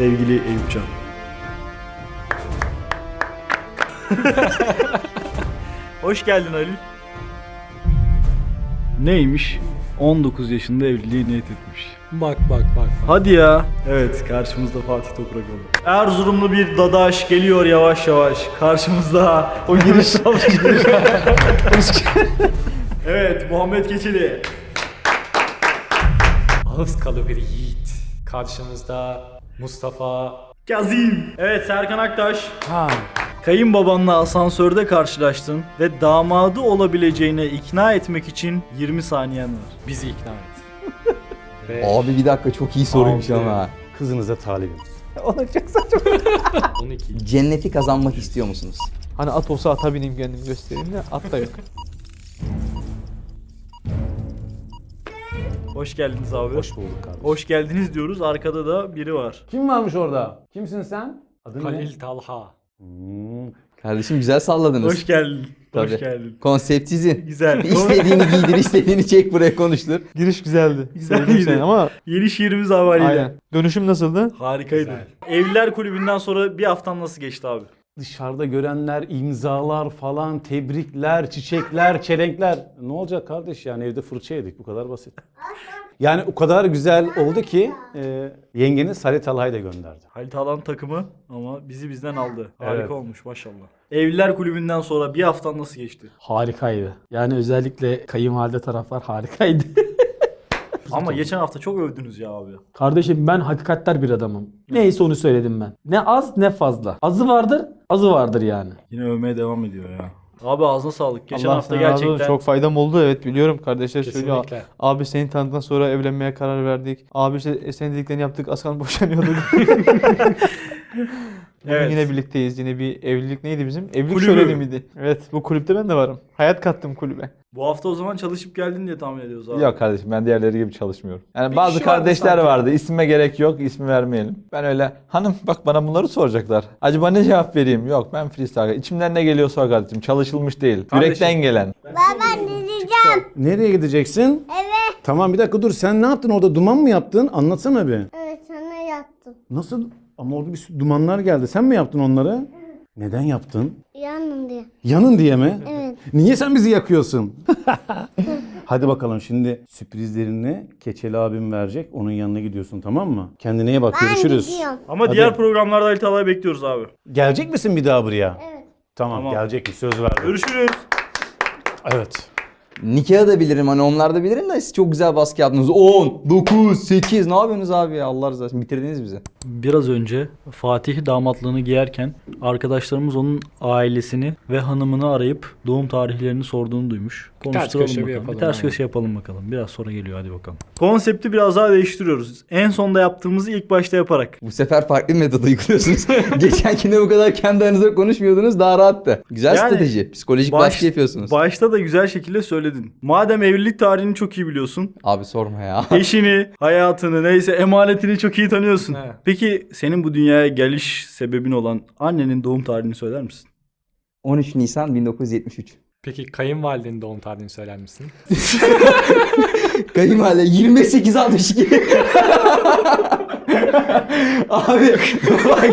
Sevgili Eyüpcan. Hoş geldin Halil. Neymiş? 19 yaşında evliliği niyet etmiş. Bak bak bak. Hadi ya. Evet karşımızda Fatih Toprakoğlu. Erzurumlu bir dadaş geliyor yavaş yavaş. Karşımızda o giriş Evet Muhammed Keçeli. Ağız kalı bir yiğit. Karşınızda Mustafa Kazim. Evet Serkan Aktaş. Han. Kayınbabanla asansörde karşılaştın ve damadı olabileceğine ikna etmek için 20 saniyen var. Bizi ikna et. Ve Abi bir dakika çok iyi soruymuş Altı. ama. Kızınıza talibim. 12. Cenneti kazanmak istiyor musunuz? Hani at olsa ata bineyim kendimi göstereyim de at da yok. Hoş geldiniz abi. Hoş bulduk kardeşim. Hoş geldiniz diyoruz. Arkada da biri var. Kim varmış orada? Kimsin sen? Adın Halil Talha. Hmm. Kardeşim güzel salladınız. Hoş geldin. Tabii. Hoş geldin. Konsept sizin. Güzel. İstediğini giydir, istediğini çek buraya konuştur. Giriş güzeldi. Güzeldi. Seni ama Yeni şiirimiz havaliyle. aynen. Dönüşüm nasıldı? Harikaydı. Güzel. Evliler Kulübü'nden sonra bir haftan nasıl geçti abi? Dışarıda görenler, imzalar falan, tebrikler, çiçekler, çelenkler. Ne olacak kardeş yani evde fırça yedik bu kadar basit. Yani o kadar güzel oldu ki e, yengeniz Salih Talha'yı da gönderdi. Halit Alan takımı ama bizi bizden aldı. Harika Evet. olmuş maşallah. Evliler Kulübü'nden sonra bir haftan nasıl geçti? Harikaydı. Yani özellikle kayınvalide taraflar harikaydı. Ama geçen hafta çok övdünüz ya abi. Kardeşim ben hakikatler bir adamım. Neyse onu söyledim ben. Ne az ne fazla. Azı vardır, azı vardır yani. Yine övmeye devam ediyor ya. Abi ağzına sağlık. Geçen Allah hafta sana razı olsun. gerçekten Çok faydam oldu evet biliyorum kardeşler söylüyor. Kesinlikle. Abi seni tanıdıktan sonra evlenmeye karar verdik. Abi işte senin dediklerini yaptık az kalın boşanıyorduk. Bugün Evet. yine birlikteyiz. Yine bir evlilik neydi bizim? Evlilik Kulübü. şöleni miydi? Evet bu kulüpte ben de varım. Hayat kattım kulübe. Bu hafta o zaman çalışıp geldin diye tahmin ediyoruz abi. Yok kardeşim ben diğerleri gibi çalışmıyorum. Yani Bir bazı kişi vardı kardeşler sanki. vardı. İsme gerek yok. ismi vermeyelim. Ben öyle hanım bak bana bunları soracaklar. Acaba ne cevap vereyim? Yok ben freestyle. İçimden ne geliyorsa o kardeşim. Çalışılmış değil. Kardeşim. Yürekten gelen. Nereye gideceksin? Evet. Tamam bir dakika dur sen ne yaptın orada duman mı yaptın? Anlatsana bir. Evet sana yaptım. Nasıl? Ama orada bir sürü dumanlar geldi. Sen mi yaptın onları? Neden yaptın? Yanın diye. Yanın diye mi? Evet. Niye sen bizi yakıyorsun? Hadi bakalım şimdi sürprizlerini Keçeli abim verecek. Onun yanına gidiyorsun tamam mı? Kendine iyi bak Ben görüşürüz. gidiyorum. Ama Hadi. diğer programlarda Halit Alay'ı bekliyoruz abi. Gelecek misin bir daha buraya? Evet. Tamam, Tamam. gelecek mi? Söz verdim. Görüşürüz. Evet. Nikahı da bilirim hani onlar da bilirim de siz çok güzel baskı yaptınız. 10, 9, 8 ne yapıyorsunuz abi ya Allah razı olsun bitirdiniz bizi. Biraz önce Fatih damatlığını giyerken arkadaşlarımız onun ailesini ve hanımını arayıp doğum tarihlerini sorduğunu duymuş. Konuşturalım köşe bir bakalım. yapalım, Bir ters köşe yapalım bakalım. Biraz sonra geliyor hadi bakalım. Konsepti biraz daha değiştiriyoruz. En sonda yaptığımızı ilk başta yaparak. Bu sefer farklı bir metot uyguluyorsunuz. Geçenkinde bu kadar kendi aranızda konuşmuyordunuz daha rahattı. Güzel Yani strateji. Psikolojik baş- baskı yapıyorsunuz. Başta da güzel şekilde söyledin. Madem evlilik tarihini çok iyi biliyorsun. Abi sorma ya. Eşini, hayatını, neyse emanetini çok iyi tanıyorsun. Evet. Peki senin bu dünyaya geliş sebebin olan annenin doğum tarihini söyler misin? 13 Nisan 1973. Peki kayınvalidenin doğum tarihini söyler misin? Kayınvalide 28 62. Abi bak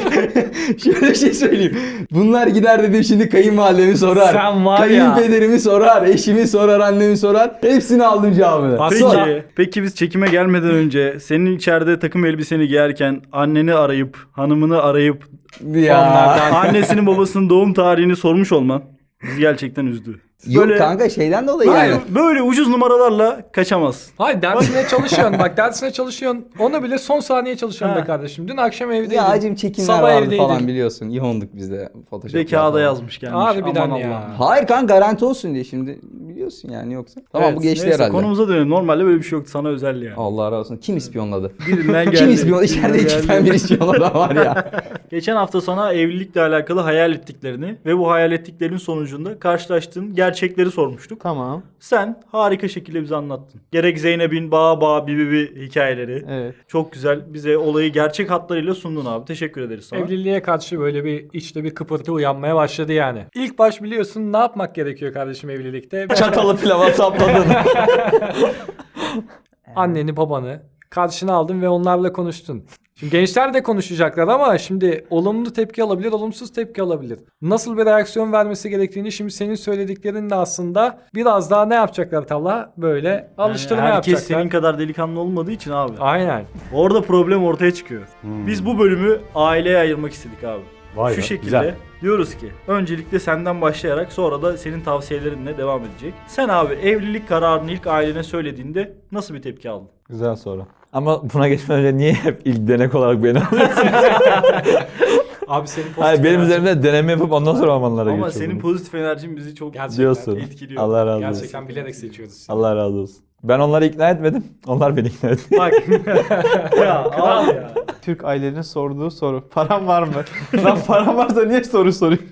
şöyle şey söyleyeyim. Bunlar gider dedim şimdi kayınvalidemi sorar. Sen var ya. Kayınpederimi sorar, eşimi sorar, annemi sorar. Hepsini aldım cevabını. Peki, Sonra- peki biz çekime gelmeden önce senin içeride takım elbiseni giyerken anneni arayıp, hanımını arayıp Ya. annesinin babasının doğum tarihini sormuş olman bizi gerçekten üzdü. Yok Böyle- kanka şeyden dolayı Böyle, yani. böyle ucuz numaralarla kaçamaz. Hayır dersine çalışıyorsun bak dersine çalışıyorsun. Onu bile son saniye çalışıyorsun be kardeşim. Dün akşam evdeydin. Ya acım çekimler Sabah vardı evdeydin. falan biliyorsun. Yoğunduk biz de Photoshop. Bir kağıda yazmış gelmiş. Harbiden Aman ya. Hayır kanka garanti olsun diye şimdi biliyorsun yani yoksa. Tamam Evet, bu geçti neyse, herhalde. Konumuza dönelim. Normalde böyle bir şey yoktu. Sana özel yani. Allah razı olsun. Kim ispiyonladı? Birinden geldi. Kim ispiyonladı? İçeride iki tane bir ispiyonladı var ya. Geçen hafta sana evlilikle alakalı hayal ettiklerini ve bu hayal ettiklerin sonucunda karşılaştığın gerçekleri sormuştuk. Tamam. Sen harika şekilde bize anlattın. Gerek Zeynep'in bağ bağ bibi bi hikayeleri. Evet. Çok güzel. Bize olayı gerçek hatlarıyla sundun abi. Teşekkür ederiz sana. Evliliğe karşı böyle bir içte bir kıpırtı uyanmaya başladı yani. İlk baş biliyorsun ne yapmak gerekiyor kardeşim evlilikte? Çatalı pilava sapladın. Anneni babanı karşına aldın ve onlarla konuştun. Şimdi gençler de konuşacaklar ama şimdi olumlu tepki alabilir, olumsuz tepki alabilir. Nasıl bir reaksiyon vermesi gerektiğini şimdi senin söylediklerinle aslında biraz daha ne yapacaklar Talha? Böyle alıştırma Yani herkes yapacaklar. senin kadar delikanlı olmadığı için abi. Aynen. Orada problem ortaya çıkıyor. Hmm. Biz bu bölümü aileye ayırmak istedik abi. Vay Şu be, şekilde güzel. diyoruz ki öncelikle senden başlayarak sonra da senin tavsiyelerinle devam edecek. Sen abi evlilik kararını ilk ailene söylediğinde nasıl bir tepki aldın? Güzel soru. Ama buna geçmeden önce niye hep ilk denek olarak beni alıyorsun? Abi senin pozitif Hayır benim enerjin- üzerimde deneme yapıp ondan sonra romanlara Ama senin pozitif enerjin bizi çok Gerçekten. diyorsun. etkiliyor. Allah razı olsun. Gerçekten bilerek seçiyoruz. seni. Allah razı olsun. Ben onları ikna etmedim. Onlar beni ikna etti. Bak. ya abi ya. Türk ailelerinin sorduğu soru. Param var mı? Lan param varsa niye soru sorayım?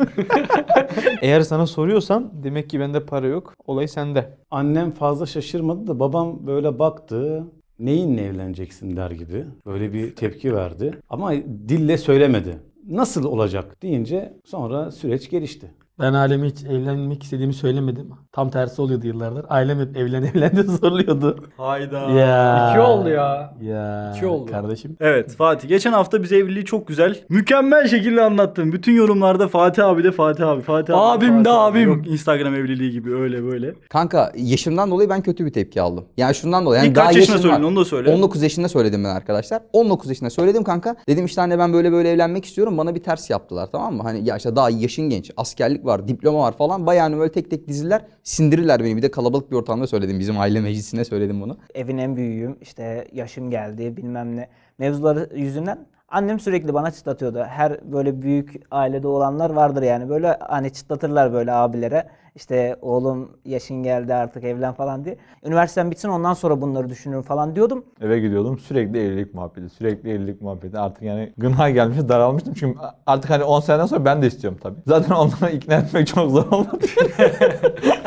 Eğer sana soruyorsam demek ki bende para yok. Olay sende. Annem fazla şaşırmadı da babam böyle baktı. Neyinle evleneceksin der gibi. Böyle bir tepki verdi. Ama dille söylemedi. Nasıl olacak deyince sonra süreç gelişti. Ben aileme hiç evlenmek istediğimi söylemedim. Tam tersi oluyordu yıllardır. Ailem hep evlen evlen diye zorluyordu. Hayda. Ya. İki oldu ya. Ya. İki oldu. Kardeşim. Evet Fatih geçen hafta bize evliliği çok güzel mükemmel şekilde anlattın. Bütün yorumlarda Fatih abi de Fatih abi Fatih abi. Abim Fatih de abi. abim. Yok Instagram evliliği gibi öyle böyle. Kanka yaşımdan dolayı ben kötü bir tepki aldım. Yani şundan dolayı. Yani İlk kaç daha yaşında yaşım var. söyledin onu da söyle. 19 yaşında söyledim ben arkadaşlar. 19 yaşında söyledim kanka. Dedim işte anne ben böyle böyle evlenmek istiyorum. Bana bir ters yaptılar tamam mı? Hani ya işte daha yaşın genç. Askerlik var, diploma var falan. Bayağı hani böyle tek tek diziler sindirirler beni. Bir de kalabalık bir ortamda söyledim. Bizim aile meclisine söyledim bunu. evin en büyüğüyüm işte yaşım geldi bilmem ne mevzuları yüzünden annem sürekli bana çıtlatıyordu. Her böyle büyük ailede olanlar vardır yani böyle hani çıtlatırlar böyle abilere işte oğlum yaşın geldi artık evlen falan diye. Üniversitem bitsin ondan sonra bunları düşünürüm falan diyordum. Eve gidiyordum sürekli evlilik muhabbeti, sürekli evlilik muhabbeti. Artık yani gına gelmiş daralmıştım çünkü artık hani 10 seneden sonra ben de istiyorum tabii. Zaten onları ikna etmek çok zor olmadı.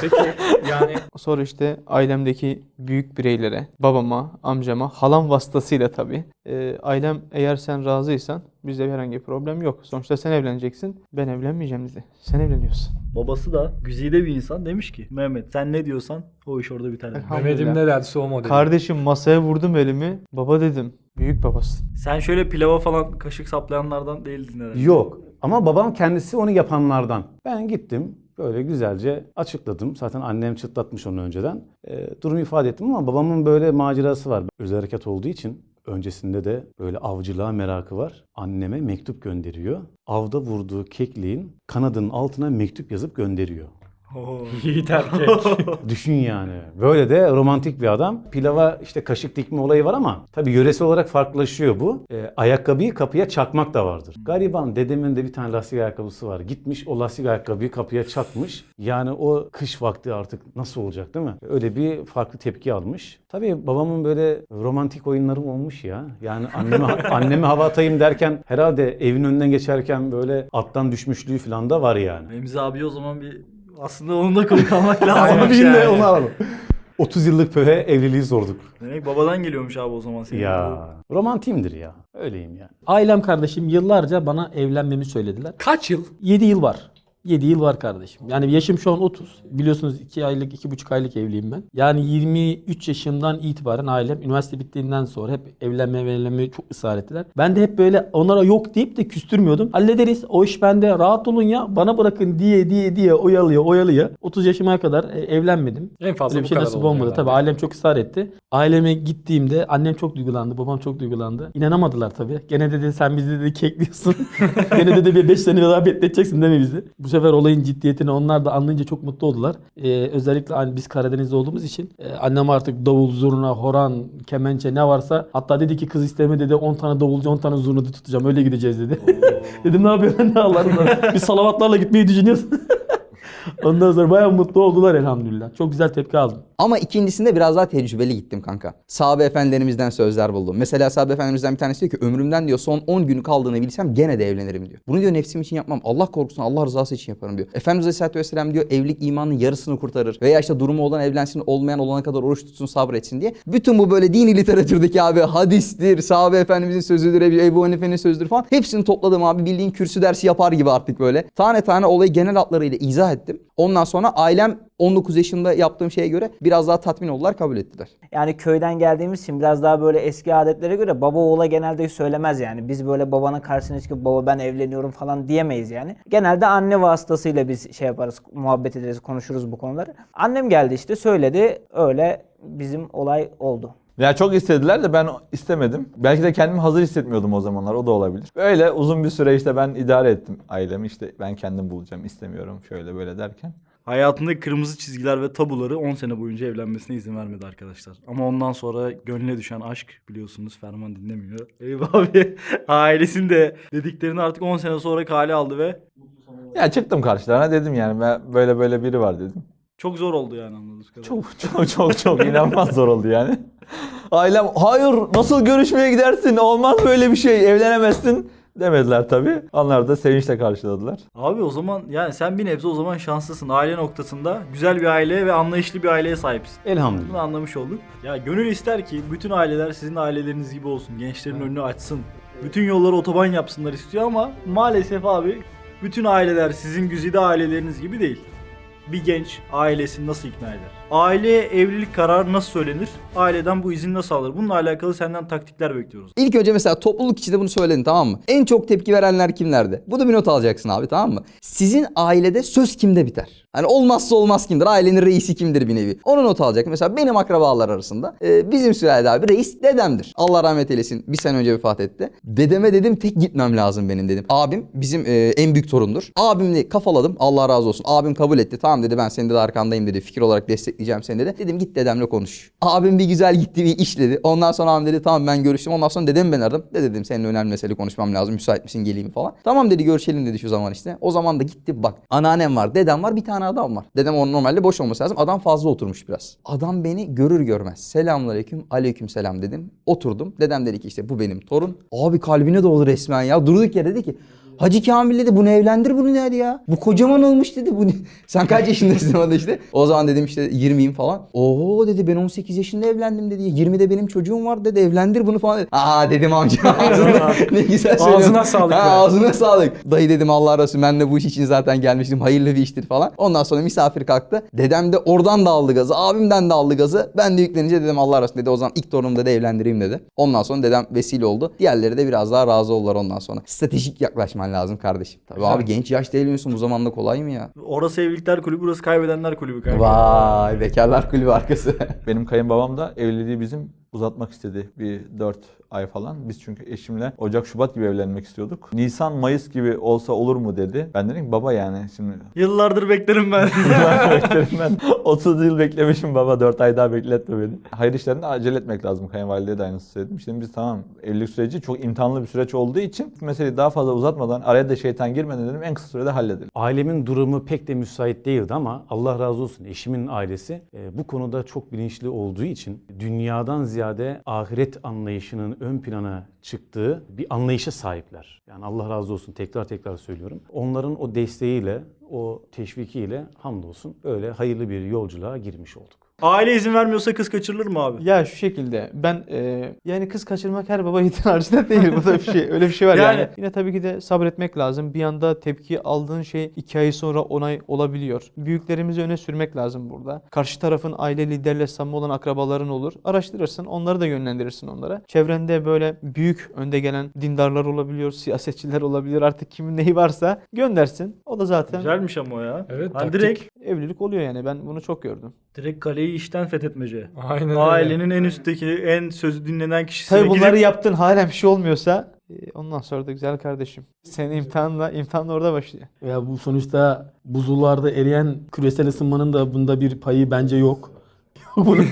Peki yani Sonra işte ailemdeki büyük bireylere, babama, amcama, halam vasıtasıyla tabii. e, ailem eğer sen razıysan bizde herhangi bir problem yok. Sonuçta sen evleneceksin, ben evlenmeyeceğim dedi. Sen evleniyorsun. Babası da güzide bir insan demiş ki Mehmet sen ne diyorsan o iş orada biter. Elhamdülillah. Mehmet'im ne derse o modeli. Kardeşim masaya vurdum elimi. Baba dedim. Büyük babasın. Sen şöyle pilava falan kaşık saplayanlardan değildin herhalde. Yok. Ama babam kendisi onu yapanlardan. Ben gittim. Böyle güzelce açıkladım. Zaten annem çıtlatmış onu önceden. E, durumu ifade ettim ama babamın böyle macerası var. Özel harekat olduğu için öncesinde de böyle avcılığa merakı var. Anneme mektup gönderiyor. Avda vurduğu kekliğin kanadının altına mektup yazıp gönderiyor. Yiğit erkek. Düşün yani. Böyle de romantik bir adam. Pilava işte kaşık dikme olayı var ama tabii yöresel olarak farklılaşıyor bu. Ee, ayakkabıyı kapıya çakmak da vardır. Gariban dedemin de bir tane lastik ayakkabısı var. Gitmiş o lastik ayakkabıyı kapıya çakmış. Yani o kış vakti artık nasıl olacak değil mi? Öyle bir farklı tepki almış. Tabii babamın böyle romantik oyunları olmuş ya. Yani anneme, anneme hava atayım derken herhalde evin önünden geçerken böyle attan düşmüşlüğü falan da var yani. Remzi abi o zaman bir aslında onun da konuk almak lazım. Onu bilin de onu alalım. 30 yıllık pöhe evliliği sorduk. Demek babadan geliyormuş abi o zaman senin. Ya romantiyimdir ya. Öyleyim yani. Ailem kardeşim yıllarca bana evlenmemi söylediler. Kaç yıl? 7 yıl var. 7 yıl var kardeşim. Yani yaşım şu an 30. Biliyorsunuz 2 aylık, 2,5 aylık evliyim ben. Yani 23 yaşımdan itibaren ailem üniversite bittiğinden sonra hep evlenme evlenme çok ısrar ettiler. Ben de hep böyle onlara yok deyip de küstürmüyordum. Hallederiz. O iş bende. Rahat olun ya. Bana bırakın diye diye diye oyalıyor oyalıyor. 30 yaşıma kadar e, evlenmedim. En fazla Öyle bir şey nasip olmadı. Tabii ailem çok ısrar etti. Aileme gittiğimde annem çok duygulandı, babam çok duygulandı. İnanamadılar tabii. Gene dedi sen bizi dedi kekliyorsun. Gene dedi bir 5 sene daha bekleteceksin değil mi bizi? Bu sefer olayın ciddiyetini onlar da anlayınca çok mutlu oldular. Ee, özellikle hani biz Karadeniz'de olduğumuz için e, annem artık davul, zurna, horan, kemençe ne varsa hatta dedi ki kız isteme dedi 10 tane davulcu 10 tane zurna tutacağım öyle gideceğiz dedi. Dedim ne yapıyorsun ne Allah'ım Biz salavatlarla gitmeyi düşünüyoruz. Ondan sonra bayağı mutlu oldular elhamdülillah. Çok güzel tepki aldım. Ama ikincisinde biraz daha tecrübeli gittim kanka. Sahabe efendilerimizden sözler buldum. Mesela sahabe efendimizden bir tanesi diyor ki ömrümden diyor son 10 günü kaldığını bilsem gene de evlenirim diyor. Bunu diyor nefsim için yapmam. Allah korkusun Allah rızası için yaparım diyor. Efendimiz Aleyhisselatü Vesselam diyor evlilik imanın yarısını kurtarır. Veya işte durumu olan evlensin olmayan olana kadar oruç tutsun sabretsin diye. Bütün bu böyle dini literatürdeki abi hadistir, sahabe efendimizin sözüdür, Ebu- Hanife'nin sözüdür falan. Hepsini topladım abi bildiğin kürsü dersi yapar gibi artık böyle. Tane tane olayı genel hatlarıyla izah ettim. Ondan sonra ailem 19 yaşında yaptığım şeye göre biraz biraz daha tatmin oldular kabul ettiler. Yani köyden geldiğimiz için biraz daha böyle eski adetlere göre baba oğula genelde söylemez yani. Biz böyle babanın karşısına çıkıp baba ben evleniyorum falan diyemeyiz yani. Genelde anne vasıtasıyla biz şey yaparız, muhabbet ederiz, konuşuruz bu konuları. Annem geldi işte söyledi. Öyle bizim olay oldu. Ya çok istediler de ben istemedim. Belki de kendimi hazır hissetmiyordum o zamanlar. O da olabilir. Böyle uzun bir süre işte ben idare ettim ailemi. İşte ben kendim bulacağım, istemiyorum şöyle böyle derken. Hayatındaki kırmızı çizgiler ve tabuları 10 sene boyunca evlenmesine izin vermedi arkadaşlar. Ama ondan sonra gönlüne düşen aşk biliyorsunuz Ferman dinlemiyor. Eyüp abi ailesinin de dediklerini artık 10 sene sonra kale aldı ve Ya çıktım karşılarına dedim yani ben böyle böyle biri var dedim. çok zor oldu yani anladığınız kadarıyla. Çok çok çok çok inanılmaz zor oldu yani. Ailem hayır nasıl görüşmeye gidersin olmaz böyle bir şey evlenemezsin demediler tabii. Onlar da sevinçle karşıladılar. Abi o zaman yani sen bir nebze o zaman şanslısın. Aile noktasında güzel bir aile ve anlayışlı bir aileye sahipsin. Elhamdülillah. Bunu anlamış olduk. Ya gönül ister ki bütün aileler sizin aileleriniz gibi olsun. Gençlerin önünü açsın. Bütün yolları otoban yapsınlar istiyor ama maalesef abi bütün aileler sizin güzide aileleriniz gibi değil. Bir genç ailesini nasıl ikna eder? Aile evlilik kararı nasıl söylenir? Aileden bu izin nasıl alır? Bununla alakalı senden taktikler bekliyoruz. İlk önce mesela topluluk içinde bunu söyledin tamam mı? En çok tepki verenler kimlerdi? Bu da bir not alacaksın abi tamam mı? Sizin ailede söz kimde biter? Hani olmazsa olmaz kimdir? Ailenin reisi kimdir bir nevi? Onu not alacak. Mesela benim akrabalar arasında e, bizim sülalede abi reis dedemdir. Allah rahmet eylesin. Bir sene önce vefat etti. Dedeme dedim tek gitmem lazım benim dedim. Abim bizim e, en büyük torundur. Abimle kafaladım. Allah razı olsun. Abim kabul etti. Tamam dedi ben senin de arkandayım dedi. Fikir olarak destekleyeceğim seni dedi. Dedim git dedemle konuş. Abim bir güzel gitti bir işledi. Ondan sonra abim dedi tamam ben görüştüm. Ondan sonra dedem ben aradım. De dedim seninle önemli mesele konuşmam lazım. Müsait misin geleyim falan. Tamam dedi görüşelim dedi şu zaman işte. O zaman da gitti bak. Anneannem var, dedem var, bir tane adam var. Dedem onun normalde boş olması lazım. Adam fazla oturmuş biraz. Adam beni görür görmez. Selamünaleyküm, aleyküm selam dedim. Oturdum. Dedem dedi ki işte bu benim torun. Abi kalbine doldu resmen ya. Durduk yere dedi ki Hacı Kamil dedi bunu evlendir bunu dedi ya. Bu kocaman olmuş dedi. Bu ne? Sen kaç yaşındasın o işte. O zaman dedim işte 20'yim falan. Oo dedi ben 18 yaşında evlendim dedi. 20'de benim çocuğum var dedi. Evlendir bunu falan dedi. Aa dedim amca ağzına ne güzel söylüyorsun. Ağzına sağlık Ha, ağzına sağlık. Dayı dedim Allah razı olsun ben de bu iş için zaten gelmiştim. Hayırlı bir iştir falan. Ondan sonra misafir kalktı. Dedem de oradan da aldı gazı. Abimden de aldı gazı. Ben de yüklenince dedim Allah razı olsun dedi. O zaman ilk torunumu da evlendireyim dedi. Ondan sonra dedem vesile oldu. Diğerleri de biraz daha razı oldular ondan sonra. Stratejik yaklaşman lazım kardeşim. Tabii abi genç yaşta evleniyorsun bu zamanda kolay mı ya? Orası evlilikler kulübü, burası kaybedenler kulübü kanka. Vay bekarlar kulübü arkası. Benim kayınbabam da evliliği bizim uzatmak istedi bir 4 ay falan. Biz çünkü eşimle Ocak Şubat gibi evlenmek istiyorduk. Nisan Mayıs gibi olsa olur mu dedi. Ben dedim ki baba yani şimdi Yıllardır beklerim ben. yıllar beklerim ben. 30 yıl beklemişim baba 4 ay daha bekletme beni. Hayır işlerinde acele etmek lazım. Kayınvalideye de aynısı söyledim. Şimdi biz tamam evlilik süreci çok imtihanlı bir süreç olduğu için meseleyi daha fazla uzatmadan araya da şeytan girmeden dedim en kısa sürede halledelim. Ailemin durumu pek de müsait değildi ama Allah razı olsun eşimin ailesi e, bu konuda çok bilinçli olduğu için dünyadan ziyade ahiret anlayışının ön plana çıktığı bir anlayışa sahipler. Yani Allah razı olsun tekrar tekrar söylüyorum. Onların o desteğiyle, o teşvikiyle hamdolsun öyle hayırlı bir yolculuğa girmiş olduk. Aile izin vermiyorsa kız kaçırılır mı abi? Ya şu şekilde ben e, yani kız kaçırmak her baba yiğidin harcında değil. Bu da bir şey öyle bir şey var yani. Yani- Yine tabii ki de sabretmek lazım. Bir anda tepki aldığın şey iki ay sonra onay olabiliyor. Büyüklerimizi öne sürmek lazım burada. Karşı tarafın aile liderle samimi olan akrabaların olur. Araştırırsın onları da yönlendirirsin onlara. Çevrende böyle büyük önde gelen dindarlar olabiliyor, siyasetçiler olabilir artık kimin neyi varsa göndersin. O da zaten Güzelmiş ama o ya. Evet, taktik. direkt evlilik oluyor yani ben bunu çok gördüm. Direkt kaleyi işten fethetmece. Aynen öyle. Ailenin en üstteki, en sözü dinlenen kişisine Tabii bunları gidip yaptın hala bir şey olmuyorsa e, ondan sonra da güzel kardeşim. Senin imtihanla imtihan da orada başlıyor. Ya bu sonuçta buzullarda eriyen küresel ısınmanın da bunda bir payı bence yok. Bunun-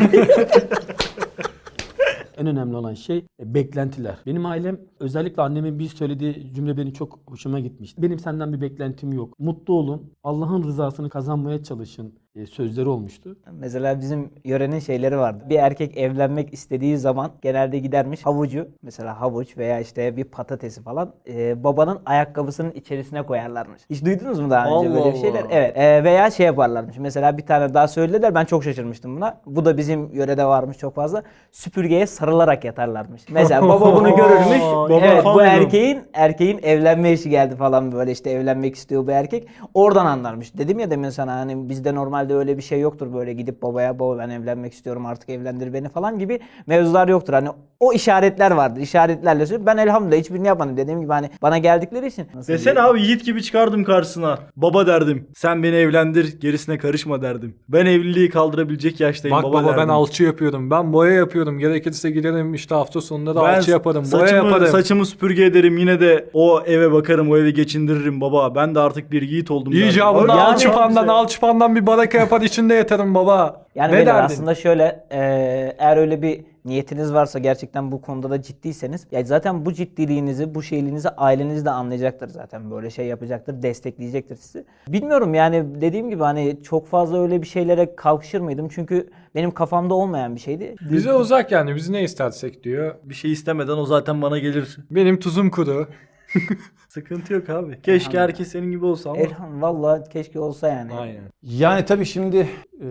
en önemli olan şey e, beklentiler. Benim ailem özellikle annemin bir söylediği cümle benim çok hoşuma gitmişti. Benim senden bir beklentim yok. Mutlu olun. Allah'ın rızasını kazanmaya çalışın sözleri olmuştu. Mesela bizim yörenin şeyleri vardı. Bir erkek evlenmek istediği zaman genelde gidermiş havucu mesela havuç veya işte bir patatesi falan e, babanın ayakkabısının içerisine koyarlarmış. Hiç duydunuz mu daha önce Allah böyle bir şeyler? Allah. Evet. E, veya şey yaparlarmış. Mesela bir tane daha söylediler. Ben çok şaşırmıştım buna. Bu da bizim yörede varmış çok fazla. Süpürgeye sarılarak yatarlarmış. Mesela baba bunu görürmüş. Baba evet bu erkeğin erkeğin evlenme işi geldi falan böyle işte evlenmek istiyor bu erkek. Oradan anlarmış. Dedim ya demin sana hani bizde normal normalde öyle bir şey yoktur böyle gidip babaya baba ben evlenmek istiyorum artık evlendir beni falan gibi mevzular yoktur. Hani o işaretler vardır. İşaretlerle söylüyorum. Ben elhamdülillah hiçbirini yapmadım. Dediğim gibi hani bana geldikleri için. Nasıl Desene diyeyim? abi Yiğit gibi çıkardım karşısına. Baba derdim. Sen beni evlendir gerisine karışma derdim. Ben evliliği kaldırabilecek yaştayım Bak baba, baba, derdim. ben alçı yapıyorum. Ben boya yapıyorum. Gerekirse giderim işte hafta sonunda da Ben alçı yaparım. Boya saçımı, yaparım. saçımı süpürge ederim yine de o eve bakarım o evi geçindiririm baba. Ben de artık bir yiğit oldum. Öyle Yani- alçıpandan alçıpandan bir baraka yapar içinde yatarım baba. Yani ne beyler derdin? aslında şöyle e, eğer öyle bir niyetiniz varsa gerçekten bu konuda da ciddiyseniz ya zaten bu ciddiliğinizi bu şeyliğinizi aileniz de anlayacaktır zaten böyle şey yapacaktır destekleyecektir sizi. Bilmiyorum yani dediğim gibi hani çok fazla öyle bir şeylere kalkışır mıydım çünkü benim kafamda olmayan bir şeydi. Bize uzak yani biz ne istersek diyor. Bir şey istemeden o zaten bana gelir. Benim tuzum kuru. Sıkıntı yok abi. Keşke herkes senin gibi olsa ama. Elhan valla keşke olsa yani. Aynen. Yani tabii şimdi e,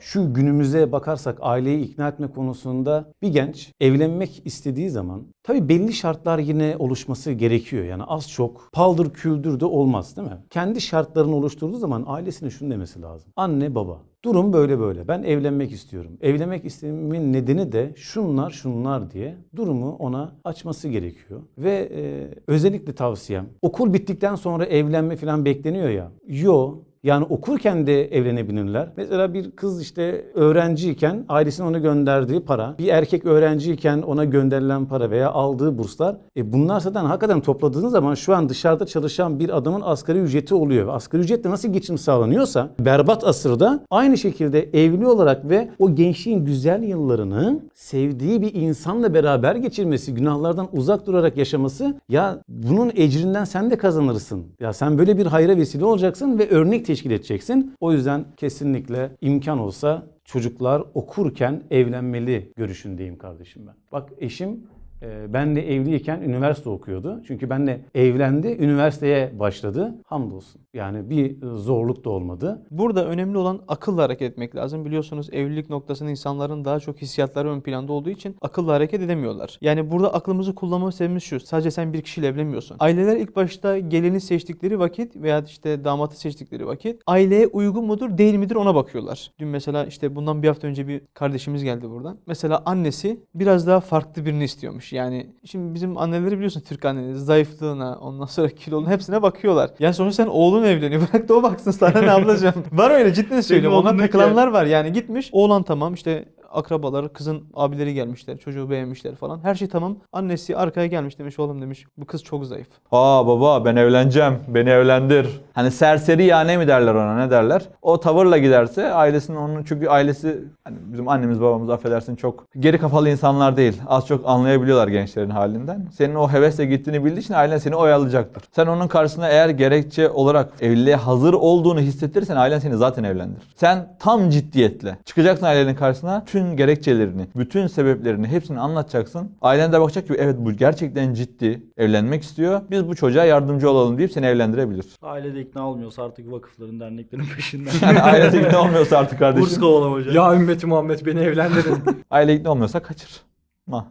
şu günümüze bakarsak aileyi ikna etme konusunda bir genç evlenmek istediği zaman tabii belli şartlar yine oluşması gerekiyor. Yani az çok paldır küldür de olmaz değil mi? Kendi şartlarını oluşturduğu zaman ailesine şunu demesi lazım. Anne baba durum böyle böyle ben evlenmek istiyorum. Evlenmek istememin nedeni de şunlar şunlar diye durumu ona açması gerekiyor. Ve e, özellikle tavsiyem okul bittikten sonra evlenme falan bekleniyor ya. Yo yani okurken de evlenebilirler. Mesela bir kız işte öğrenciyken ailesinin ona gönderdiği para, bir erkek öğrenciyken ona gönderilen para veya aldığı burslar. E bunlar zaten hakikaten topladığınız zaman şu an dışarıda çalışan bir adamın asgari ücreti oluyor. Ve asgari ücretle nasıl geçim sağlanıyorsa berbat asırda aynı şekilde evli olarak ve o gençliğin güzel yıllarını sevdiği bir insanla beraber geçirmesi, günahlardan uzak durarak yaşaması ya bunun ecrinden sen de kazanırsın. Ya sen böyle bir hayra vesile olacaksın ve örnek teşkil edeceksin. O yüzden kesinlikle imkan olsa çocuklar okurken evlenmeli görüşündeyim kardeşim ben. Bak eşim e, benle evliyken üniversite okuyordu. Çünkü benle evlendi, üniversiteye başladı. Hamdolsun. Yani bir e, zorluk da olmadı. Burada önemli olan akılla hareket etmek lazım. Biliyorsunuz evlilik noktasında insanların daha çok hissiyatları ön planda olduğu için akılla hareket edemiyorlar. Yani burada aklımızı kullanma sebebimiz şu. Sadece sen bir kişiyle evlenmiyorsun. Aileler ilk başta gelini seçtikleri vakit veya işte damatı seçtikleri vakit aileye uygun mudur değil midir ona bakıyorlar. Dün mesela işte bundan bir hafta önce bir kardeşimiz geldi buradan. Mesela annesi biraz daha farklı birini istiyormuş. Yani şimdi bizim anneleri biliyorsun Türk anneleri zayıflığına ondan sonra kiloluğuna hepsine bakıyorlar. Yani sonuçta sen oğlun evleniyor. Bırak da o baksın sana ne ablacığım. var öyle ciddi söylüyorum. Ona takılanlar var yani gitmiş. Oğlan tamam işte akrabaları, kızın abileri gelmişler, çocuğu beğenmişler falan. Her şey tamam. Annesi arkaya gelmiş demiş oğlum demiş bu kız çok zayıf. Aa baba ben evleneceğim. Beni evlendir. Hani serseri ya ne mi derler ona ne derler? O tavırla giderse ailesinin onun çünkü ailesi hani bizim annemiz babamız affedersin çok geri kafalı insanlar değil. Az çok anlayabiliyorlar gençlerin halinden. Senin o hevesle gittiğini bildiği için ailen seni oyalayacaktır. Sen onun karşısına eğer gerekçe olarak evliliğe hazır olduğunu hissettirirsen ailen seni zaten evlendirir. Sen tam ciddiyetle çıkacaksın ailenin karşısına bütün gerekçelerini, bütün sebeplerini hepsini anlatacaksın. Ailen de bakacak ki evet bu gerçekten ciddi, evlenmek istiyor. Biz bu çocuğa yardımcı olalım deyip seni evlendirebilir. Ailede ikna olmuyorsa artık vakıfların derneklerin peşinden. Yani aile ikna olmuyorsa artık Burs kardeşim. kovalamaca. Ya ümmeti Muhammed beni evlendirin. Aile ikna olmuyorsa kaçır. Ma.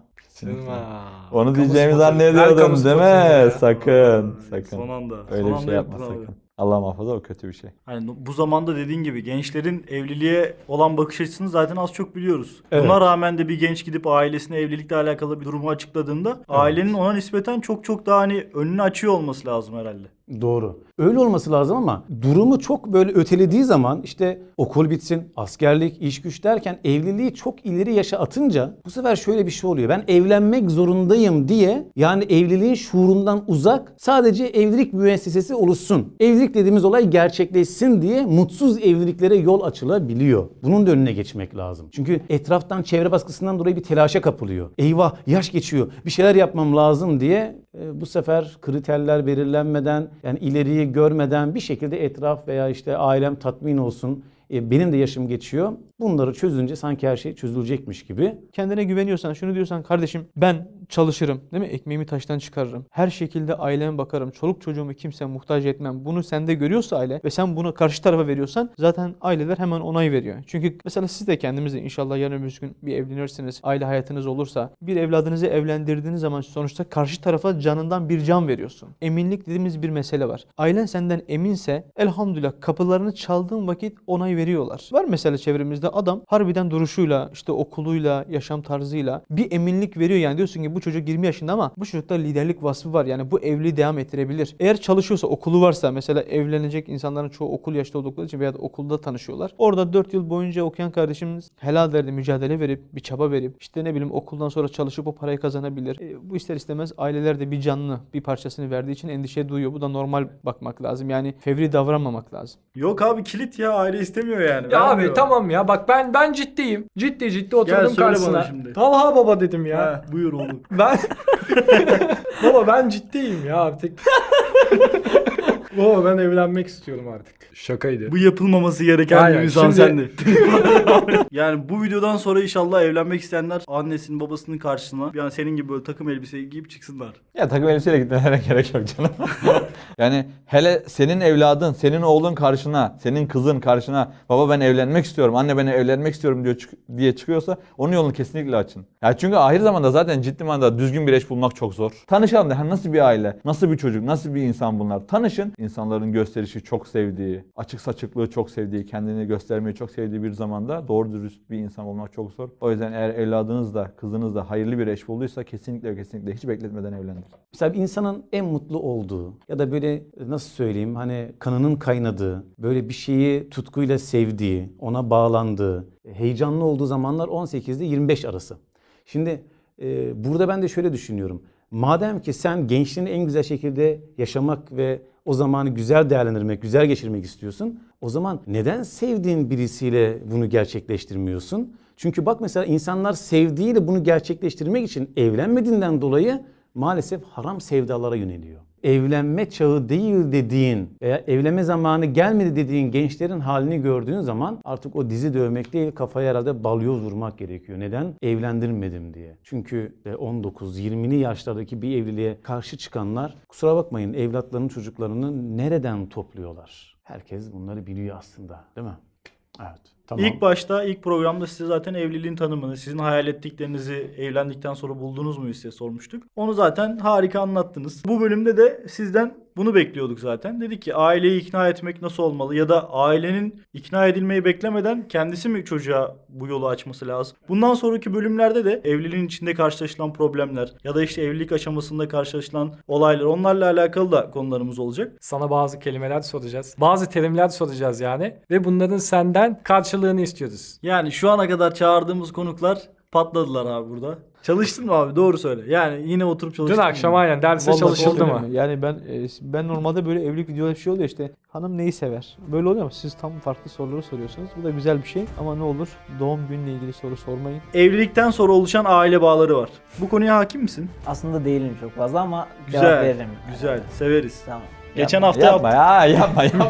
Onu Kamu diyeceğimi zannediyordum değil mi? Sakın, sakın. Son anda. Öyle son bir anda şey yapma sakın. Allah muhafaza o kötü bir şey. Hani bu zamanda dediğin gibi gençlerin evliliğe olan bakış açısını zaten az çok biliyoruz. Evet. Buna rağmen de bir genç gidip ailesine evlilikle alakalı bir durumu açıkladığında ailenin ona nispeten çok çok daha hani önünü açıyor olması lazım herhalde. Doğru. Öyle olması lazım ama durumu çok böyle ötelediği zaman işte okul bitsin, askerlik, iş güç derken evliliği çok ileri yaşa atınca bu sefer şöyle bir şey oluyor. Ben evlenmek zorundayım diye yani evliliğin şuurundan uzak sadece evlilik müessesesi oluşsun. Evlilik dediğimiz olay gerçekleşsin diye mutsuz evliliklere yol açılabiliyor. Bunun da önüne geçmek lazım. Çünkü etraftan çevre baskısından dolayı bir telaşa kapılıyor. Eyvah yaş geçiyor bir şeyler yapmam lazım diye bu sefer kriterler belirlenmeden yani ileriyi görmeden bir şekilde etraf veya işte ailem tatmin olsun. e, benim de yaşım geçiyor. Bunları çözünce sanki her şey çözülecekmiş gibi. Kendine güveniyorsan, şunu diyorsan kardeşim ben çalışırım değil mi? Ekmeğimi taştan çıkarırım. Her şekilde aileme bakarım. Çoluk çocuğumu kimseye muhtaç etmem. Bunu sende görüyorsa aile ve sen bunu karşı tarafa veriyorsan zaten aileler hemen onay veriyor. Çünkü mesela siz de kendiniz inşallah yarın öbür gün bir evlenirsiniz. Aile hayatınız olursa bir evladınızı evlendirdiğiniz zaman sonuçta karşı tarafa canından bir can veriyorsun. Eminlik dediğimiz bir mesele var. Ailen senden eminse elhamdülillah kapılarını çaldığın vakit onay veriyorlar. Var mesela çevremizde adam harbiden duruşuyla, işte okuluyla, yaşam tarzıyla bir eminlik veriyor. Yani diyorsun ki bu çocuk 20 yaşında ama bu çocukta liderlik vasfı var. Yani bu evliliği devam ettirebilir. Eğer çalışıyorsa, okulu varsa mesela evlenecek insanların çoğu okul yaşta oldukları için veya da okulda tanışıyorlar. Orada 4 yıl boyunca okuyan kardeşimiz helal derdi mücadele verip, bir çaba verip işte ne bileyim okuldan sonra çalışıp o parayı kazanabilir. E, bu ister istemez aileler de bir canlı bir parçasını verdiği için endişe duyuyor. Bu da normal bakmak lazım. Yani fevri davranmamak lazım. Yok abi kilit ya aile istemiyor yani. Ya abi tamam ya bak ben ben ciddiyim. Ciddi ciddi oturdum söyle bana karşısına. şimdi. Talha baba dedim ya. Ha, buyur oğlum. Ben Baba ben ciddiyim ya artık. Baba ben evlenmek istiyorum artık. Şakaydı. Bu yapılmaması gereken Aynen, bir mizan şimdi- sendi. yani bu videodan sonra inşallah evlenmek isteyenler annesinin babasının karşısına bir an senin gibi böyle takım elbise giyip çıksınlar. Ya takım elbiseyle gitmelerine gerek yok canım. yani hele senin evladın, senin oğlun karşına, senin kızın karşına baba ben evlenmek istiyorum, anne ben evlenmek istiyorum diyor çık- diye çıkıyorsa onun yolunu kesinlikle açın. Ya çünkü ahir zamanda zaten ciddi manada düzgün bir eş bulmak çok zor. Tanışalım da ha nasıl bir aile, nasıl bir çocuk, nasıl bir insan bunlar. Tanışın. İnsanların gösterişi çok sevdiği, açık saçıklığı çok sevdiği, kendini göstermeyi çok sevdiği bir zamanda doğru dürüst bir insan olmak çok zor. O yüzden eğer evladınız da kızınız da hayırlı bir eş bulduysa kesinlikle kesinlikle hiç bekletmeden evlendir. Mesela bir insanın en mutlu olduğu ya da böyle nasıl söyleyeyim hani kanının kaynadığı, böyle bir şeyi tutkuyla sevdiği, ona bağlandığı, heyecanlı olduğu zamanlar 18 ile 25 arası. Şimdi e, burada ben de şöyle düşünüyorum. Madem ki sen gençliğini en güzel şekilde yaşamak ve o zamanı güzel değerlendirmek, güzel geçirmek istiyorsun. O zaman neden sevdiğin birisiyle bunu gerçekleştirmiyorsun? Çünkü bak mesela insanlar sevdiğiyle bunu gerçekleştirmek için evlenmediğinden dolayı maalesef haram sevdalara yöneliyor. Evlenme çağı değil dediğin veya evlenme zamanı gelmedi dediğin gençlerin halini gördüğün zaman artık o dizi dövmek değil kafaya herhalde balyoz vurmak gerekiyor. Neden? Evlendirmedim diye. Çünkü 19-20'li yaşlardaki bir evliliğe karşı çıkanlar kusura bakmayın evlatlarının çocuklarını nereden topluyorlar? Herkes bunları biliyor aslında değil mi? Evet. Tamam. İlk başta ilk programda size zaten evliliğin tanımını, sizin hayal ettiklerinizi evlendikten sonra buldunuz mu size sormuştuk. Onu zaten harika anlattınız. Bu bölümde de sizden bunu bekliyorduk zaten. Dedik ki aileyi ikna etmek nasıl olmalı ya da ailenin ikna edilmeyi beklemeden kendisi mi çocuğa bu yolu açması lazım. Bundan sonraki bölümlerde de evliliğin içinde karşılaşılan problemler ya da işte evlilik aşamasında karşılaşılan olaylar onlarla alakalı da konularımız olacak. Sana bazı kelimeler soracağız. Bazı terimler soracağız yani. Ve bunların senden karşılığını istiyoruz. Yani şu ana kadar çağırdığımız konuklar patladılar abi burada. Çalıştın mı abi? Doğru söyle. Yani yine oturup Dün çalıştın mı? akşam aynen derse Vallahi çalışıldı mı? Yani ben e, ben normalde böyle evlilik videoları şey oluyor işte. Hanım neyi sever? Böyle oluyor ama siz tam farklı soruları soruyorsunuz. Bu da güzel bir şey ama ne olur doğum günüyle ilgili soru sormayın. Evlilikten sonra oluşan aile bağları var. Bu konuya hakim misin? Aslında değilim çok fazla ama cevap Güzel. veririm. Güzel. Severiz. Tamam. Geçen hafta Yapma ya yapma yapma.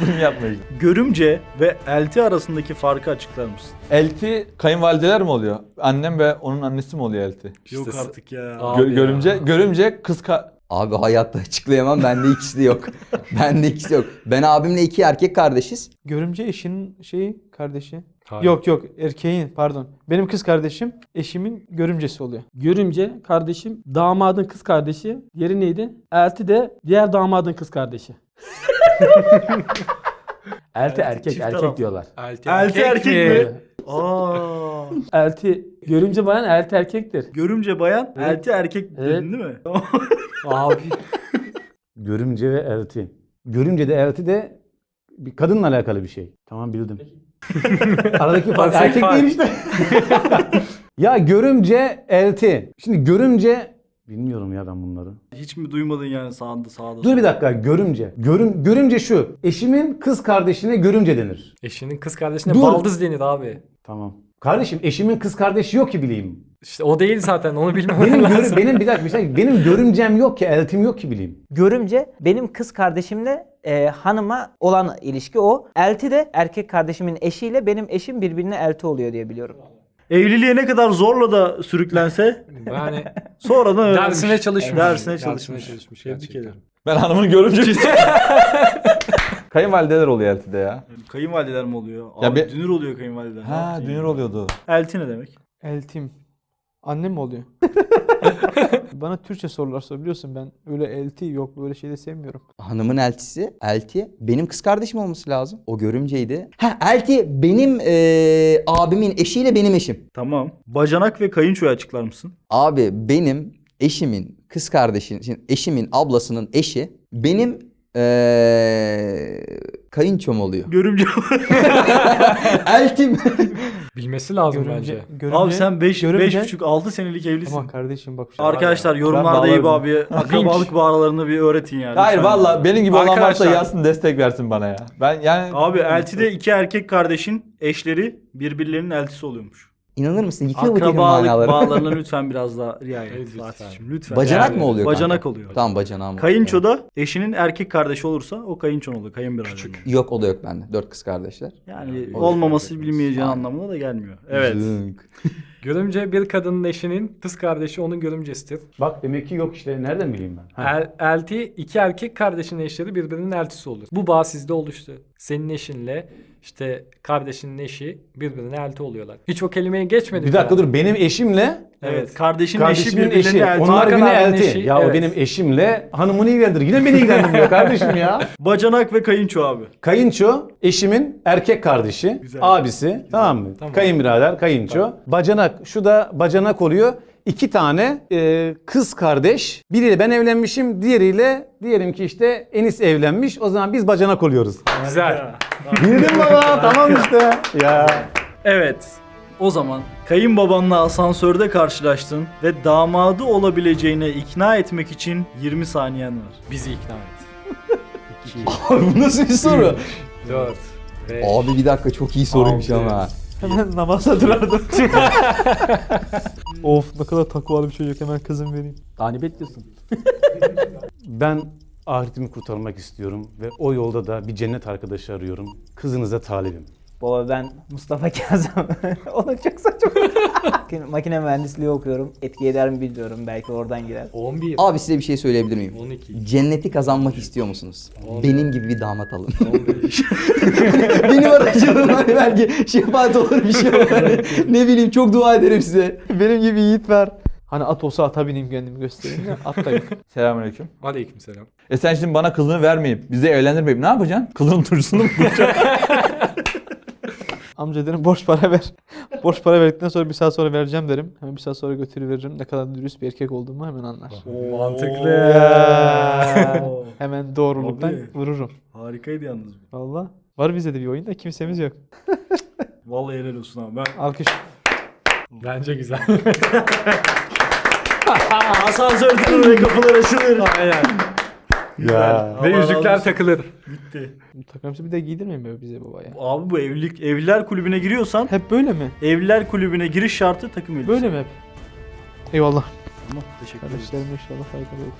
Bunu yapma işte. Görümce ve elti arasındaki farkı açıklar mısın? Elti kayınvalideler mi oluyor? Annem ve onun annesi mi oluyor elti? Yok artık ya. Abi Gö- ya. görümce, görümce kız ka- Abi hayatta açıklayamam. Bende ikisi de yok. Bende ikisi yok. Ben abimle iki erkek kardeşiz. Görümce eşinin şeyi kardeşi. Hayır. Yok yok erkeğin pardon. Benim kız kardeşim eşimin görümcesi oluyor. Görümce kardeşim, damadın kız kardeşi. Yeri neydi? Elti de diğer damadın kız kardeşi. Elti erkek, çift erkek taraf. diyorlar. Elti, Elti erkek mi? Aa. Elti, görümce bayan elti erkektir. Görümce bayan, Evet. elti erkek dedin Evet. değil mi? Abi Görümce ve elti. Görümce de elti de bir kadınla alakalı bir şey. Tamam bildim. Aradaki fark erkek fark. değil işte. ya görümce elti. Şimdi görümce bilmiyorum ya ben bunları. Hiç mi duymadın yani sağında sağda? Dur bir dakika görümce. Görüm, görümce şu. Eşimin kız kardeşine görümce denir. eşinin kız kardeşine Dur. baldız denir abi. Tamam. Kardeşim eşimin kız kardeşi yok ki bileyim. İşte o değil zaten onu bilmem Benim lazım. görü, benim bir dakika bir şey, benim görümcem yok ki, eltim yok ki bileyim. Görümce benim kız kardeşimle e, hanıma olan ilişki o. Elti de erkek kardeşimin eşiyle benim eşim birbirine elti oluyor diye biliyorum. Evliliğe ne kadar zorla da sürüklense Yani sonradan öğrenmiş. dersine çalışmış. Dersine Dersine çalışmış. Tebrik ederim. Ben hanımını görünce Kayınvalideler oluyor eltide ya. Kayınvalideler mi oluyor? Ya Abi be- dünür oluyor kayınvalideler. Ne Ha yaptın dünür ya? oluyordu. Elti ne demek? Eltim. Annem mi oluyor? Bana Türkçe sorular sor biliyorsun ben öyle elti yok böyle şey de sevmiyorum. Hanımın eltisi, elti benim kız kardeşim olması lazım. O görümceydi. Ha elti benim eee, abimin eşiyle benim eşim. Tamam. Bacanak ve kayınçoyu açıklar mısın? Abi benim eşimin kız kardeşinin, şimdi eşimin ablasının eşi benim eee kayınçom oluyor. Görümce. Eltim. Bilmesi lazım Görümce, bence. görümce, Abi sen 5 görümce- 5,5 6 senelik evlisin. Tamam kardeşim bak. şu- Arkadaşlar Ben yorumlarda iyi bağlarım. abiye akrabalık bağlarını bir öğretin yani. Hayır lütfen. valla benim gibi olan varsa Arkadaşlar- yazsın destek versin bana ya. Ben yani Abi eltide iki erkek kardeşin eşleri birbirlerinin eltisi oluyormuş. İnanır mısın? Yıkıyor bu kelime Akrabalık manaları. bağlarına lütfen biraz daha riayet et Lütfen. Fatih'cim lütfen. Bacanak Yani mı oluyor Bacanak kanka? oluyor. Tamam bacanağım. Kayınço da eşinin erkek kardeşi olursa o kayınçon oluyor. Kayınbirader. oluyor. Yok o da yok bende. Dört kız kardeşler. Yani olmaması bilinmeyeceği Aynen. anlamına da gelmiyor. Evet. Zınk. Görümce bir kadının eşinin kız kardeşi onun görümcesidir. Bak demek ki yok işte nereden bileyim ben? Ha. El, elti iki erkek kardeşin eşleri birbirinin eltisi olur. Bu bağ sizde oluştu. Senin eşinle işte kardeşinin eşi birbirine elti oluyorlar. Hiç o kelimeyi geçmedi. Bir dakika dur benim eşimle Evet. Kardeşin eşi kardeşimin eşi. elti. Onlar Hakan beni abinin elti. eşi, Ya o evet. benim eşimle hanımını ilgilendir. Yine beni ilgilendirmiyor kardeşim ya. Bacanak ve kayınço abi. Kayınço eşimin erkek kardeşi, Güzel. abisi tamam mı? Tamam. Kayınbirader, kayınço. Bacanak şu da bacanak oluyor. İki tane e, kız kardeş. Biriyle ben evlenmişim, diğeriyle diyelim ki işte Enis evlenmiş. O zaman biz bacanak oluyoruz. Güzel. Bildin baba tamam işte. Ya. Evet. O zaman kayınbabanla asansörde karşılaştın ve damadı olabileceğine ikna etmek için 20 saniyen var. Bizi ikna et. Abi bu nasıl bir soru? 4 5 Abi bir dakika çok iyi soruymuş Altı. ama. Hemen namaza durardım. of ne kadar takvalı bir çocuk hemen kızım vereyim. Daha ne bekliyorsun? Ben ahiretimi kurtarmak istiyorum ve o yolda da bir cennet arkadaşı arıyorum. Kızınıza talibim. Baba ben Mustafa Kazım. Onu çok saçma. Makine mühendisliği okuyorum. Etki eder mi bilmiyorum. Belki oradan girer. 11 Abi size bir şey söyleyebilir miyim? 12 Cenneti kazanmak istiyor musunuz? Benim gibi bir damat alın. Benim aracılığım hani belki şefaat olur bir şey olur. Ne bileyim çok dua ederim size. Benim gibi yiğit ver. Hani at olsa ata bineyim kendimi göstereyim ya. At da yok. Selamünaleyküm. Aleykümselam. E sen şimdi bana kızını vermeyip bizi evlendirmeyip ne yapacaksın? Kızının turşusunu mu kuracaksın? Amca derim borç para ver. borç para verdikten sonra bir saat sonra vereceğim derim. Hemen bir saat sonra götürüveririm. Ne kadar dürüst bir erkek olduğumu hemen anlar. Mantıklı. Hemen doğruluktan Abi. vururum. Harikaydı yalnız bu. Valla. Var bize de bir oyun da kimsemiz yok. Vallahi helal olsun abi. Ben Alkış. Bence güzel. asansör durur ve kapılar açılır. Aynen. Ya. Ve Allah yüzükler razı takılır. Bitti. Takımsı bir de giydirmeyin böyle bize baba ya. Abi bu evlilik evliler kulübüne giriyorsan Hep böyle mi? evliler kulübüne giriş şartı takım elbise. Böyle mi hep? Eyvallah. Tamam teşekkür ederim. Kardeşlerim inşallah faydalı olur.